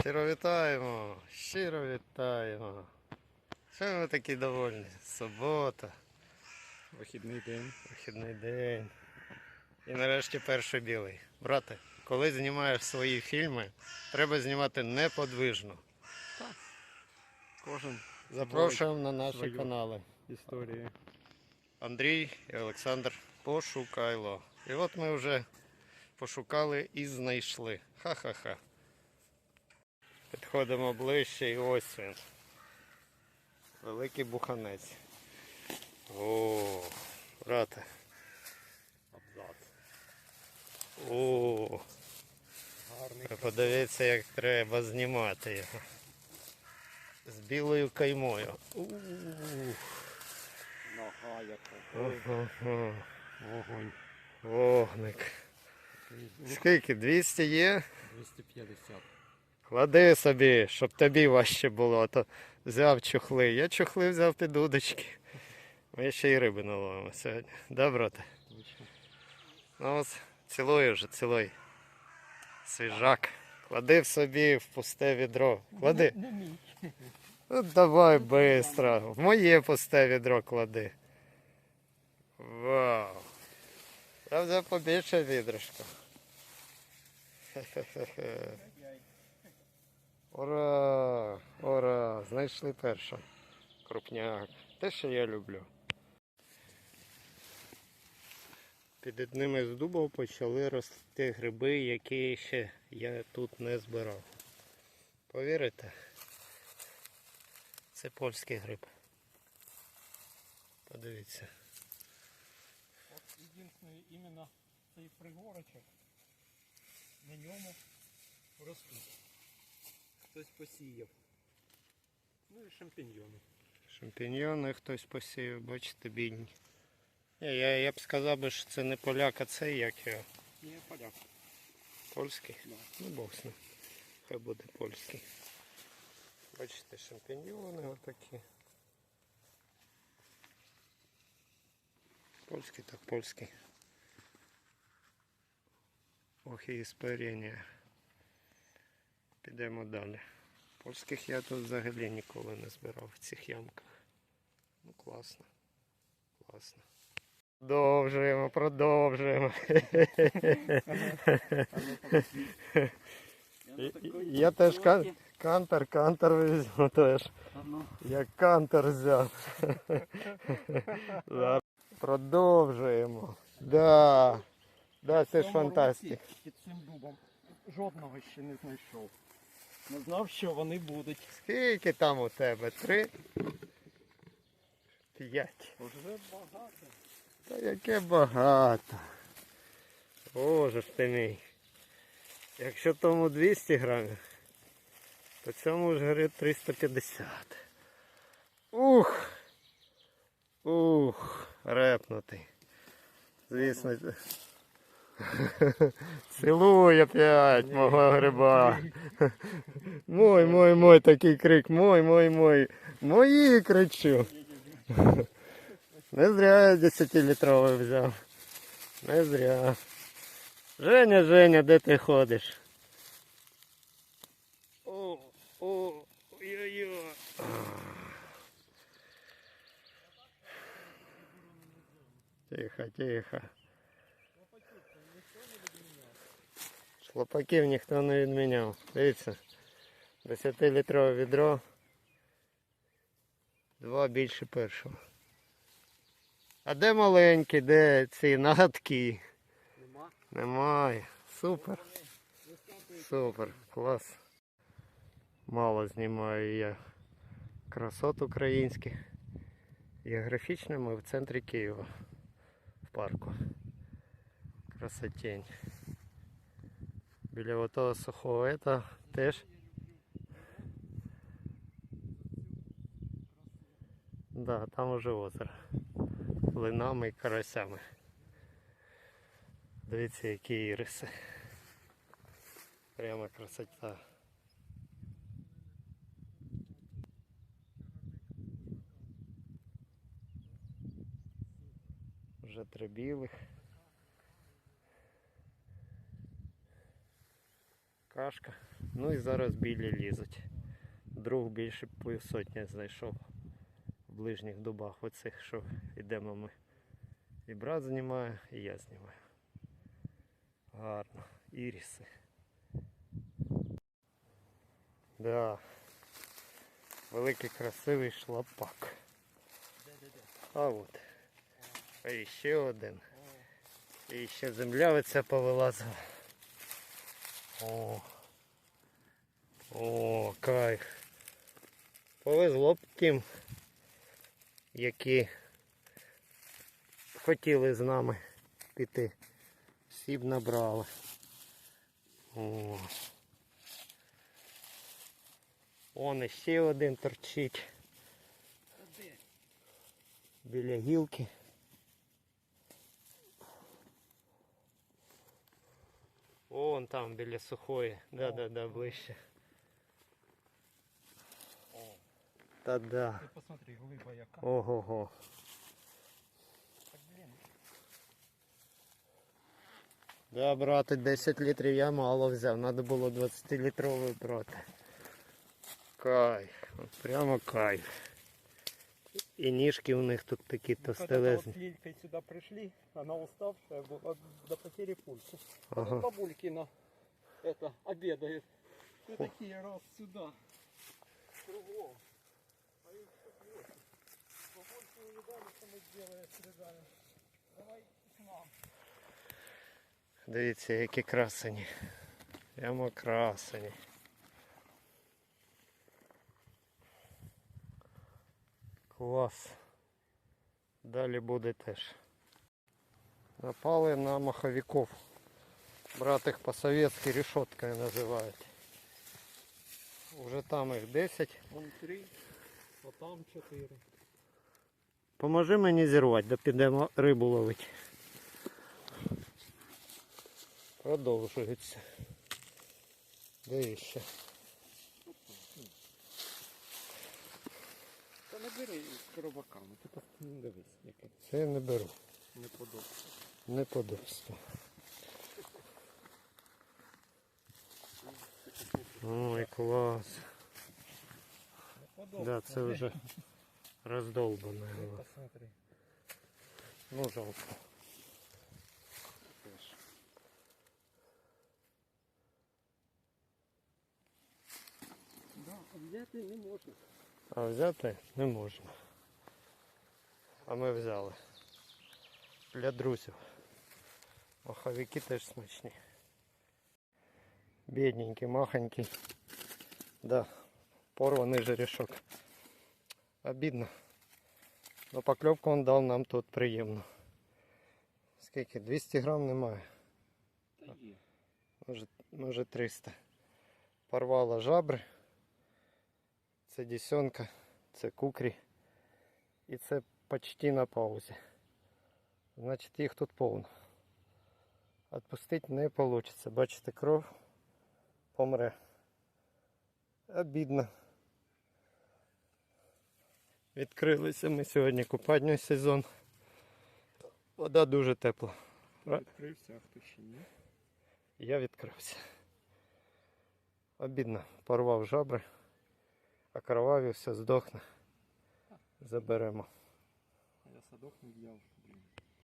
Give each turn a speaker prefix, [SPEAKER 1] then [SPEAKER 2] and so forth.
[SPEAKER 1] Щиро вітаємо, щиро вітаємо. Що ми такі довольні? Субота,
[SPEAKER 2] Вихідний день.
[SPEAKER 1] вихідний день. І нарешті перший білий. Брате, коли знімаєш свої фільми, треба знімати неподвижно.
[SPEAKER 2] Кожен
[SPEAKER 1] Запрошуємо на наші
[SPEAKER 2] свою.
[SPEAKER 1] канали.
[SPEAKER 2] історії.
[SPEAKER 1] Андрій і Олександр Пошукайло. І от ми вже пошукали і знайшли. Ха-ха-ха. Підходимо ближче і ось він. Великий буханець. О, брате.
[SPEAKER 2] Абзац.
[SPEAKER 1] О,
[SPEAKER 2] Гарний.
[SPEAKER 1] подивіться, як треба знімати його. З білою каймою.
[SPEAKER 2] Нога яка. Вогонь.
[SPEAKER 1] Вогник. Скільки? 200 є?
[SPEAKER 2] 250.
[SPEAKER 1] Клади собі, щоб тобі важче було, а то взяв чохли. Я чохли взяв під удочки. Ми ще й риби наловимо сьогодні. Да, брате? Ну ось, цілуй вже, цілуй. Свіжак. Клади в собі в пусте відро. Клади. Ну, давай швидко. В моє пусте відро клади. Вау. Я взяв побільше відришко. Хе-хе-хе. Ура! Ура! Знайшли перше. Крупняк. Те, що я люблю. Під одним із дубов почали рости гриби, які ще я тут не збирав. Повірите? Це польський гриб. Подивіться.
[SPEAKER 2] От єдине іменно цей пригорочок. На ньому ростуть. Хтось посіяв. Ну і шампіньйони.
[SPEAKER 1] Шампіньйони хтось посіяв, бачите, бідні. Ні, я, я б сказав, би, що це не поляк, а це як його.
[SPEAKER 2] Ні, поляк.
[SPEAKER 1] Польський.
[SPEAKER 2] Да.
[SPEAKER 1] Ну, бог з ним. Хай буде польський. Бачите, шампіньйони отакі. Польський так польський. Ох і іспарення. Підемо далі. Польських я тут взагалі ніколи не збирав в цих ямках. Ну класно. Класно. Продовжуємо, продовжуємо. Я теж кантер, кантер візьму теж. Я кантер взяв. Продовжуємо. Да. Да, це ж фантастика.
[SPEAKER 2] Під цим дубом жодного ще не знайшов. Не знав, що вони будуть.
[SPEAKER 1] Скільки там у тебе? Три? П'ять.
[SPEAKER 2] Вже багато.
[SPEAKER 1] Та яке багато. Боже ж ти мій. Якщо тому 200 грамів, то цьому ж горить 350. Ух! Ух! Репнутий. Звісно. Цілуй опять мого гриба. Мой, мой, мой, такий крик. Мой, мой, мой. Мої кричу. Не зря я 10-літровий взяв. Не зря. Женя, Женя, де ти ходиш? О, о, ой-ой-ой. Тихо, тихо. Шлопаків ніхто не відміняв. Дивіться. 10-літрове відро. Два більше першого. А де маленькі, де ці нагадки?
[SPEAKER 2] Нема.
[SPEAKER 1] Немає. Супер. Супер. Клас. Мало знімаю я красот українських. Географічно ми в центрі Києва. В парку. Красотень. Біля отого сухого это теж. Да, там уже озеро. Линами і карасями. Дивіться, які іриси. Прямо красота. Вже три білих. Кашка. Ну і зараз білі лізуть. Друг більше півсотні знайшов в ближніх дубах оцих, що йдемо ми. І брат знімає, і я знімаю. Гарно. Іріси. Да. Великий красивий шлапак. А от. А ще один. І ще земля оця повилазила. О. О, кайф. Повезло б тим, які хотіли з нами піти. Всі б набрали. О. Он іще один торчить біля гілки. Вон там біля сухої. Да-да-да, ближче. Та-да.
[SPEAKER 2] ти посмотри, глиба яка.
[SPEAKER 1] Ого-го.
[SPEAKER 2] Так, блін.
[SPEAKER 1] Да, брати, 10 літрів я мало взяв, треба було 20 літровий брати. Кайф, прямо кайф. І ніжки у них тут такі
[SPEAKER 2] Когда-то вот
[SPEAKER 1] товстелезні.
[SPEAKER 2] с Лилькой сюда пришли, она уставшая была до потери пульса. А
[SPEAKER 1] Ага.
[SPEAKER 2] тут бабулькина это, обедает. И такие раз сюда. Кругом. А их тут восемь. Бабульки увидали, что мы сделаем с ребятами. Давай к нам.
[SPEAKER 1] Дивіться, які красені. Прямо красені. Клас. Далі буде теж. Напали на маховиков. Брат їх по-совєтськи решеткою називають. Уже там їх 10.
[SPEAKER 2] Вон три, а там четыре.
[SPEAKER 1] Поможи мені зірвати, да підемо рибу ловити. Продовжується. Дивіться.
[SPEAKER 2] Та не бери з коробаками, ти просто не дивись, яке
[SPEAKER 1] Це я не беру.
[SPEAKER 2] не подобається.
[SPEAKER 1] Неподобство. Ой, клас. Да, це вже роздолбане.
[SPEAKER 2] Ти. Посмотри.
[SPEAKER 1] Ну жалко.
[SPEAKER 2] Теж. Да, взяти не можна.
[SPEAKER 1] А взяти не можна. А ми взяли. Для друзів. Маховики теж смачні. Бідненький, махонький. Да, порваний жерешок. Обідно. Но покльовку він дав нам тут приємно. Скільки? 200 грам немає. Може, може 300. Порвала жабри. Це десенка, це кукрі. І це почти на паузі. Значить їх тут повно. Отпустити не вийде. Бачите, кров помре. Обідно. Відкрилися ми сьогодні купальний сезон. Вода дуже тепла.
[SPEAKER 2] Відкрився, а хто ще ні?
[SPEAKER 1] Я відкрився. Обідно, порвав жабри, окровавився, здохне. Заберемо.
[SPEAKER 2] А я садок не взяв.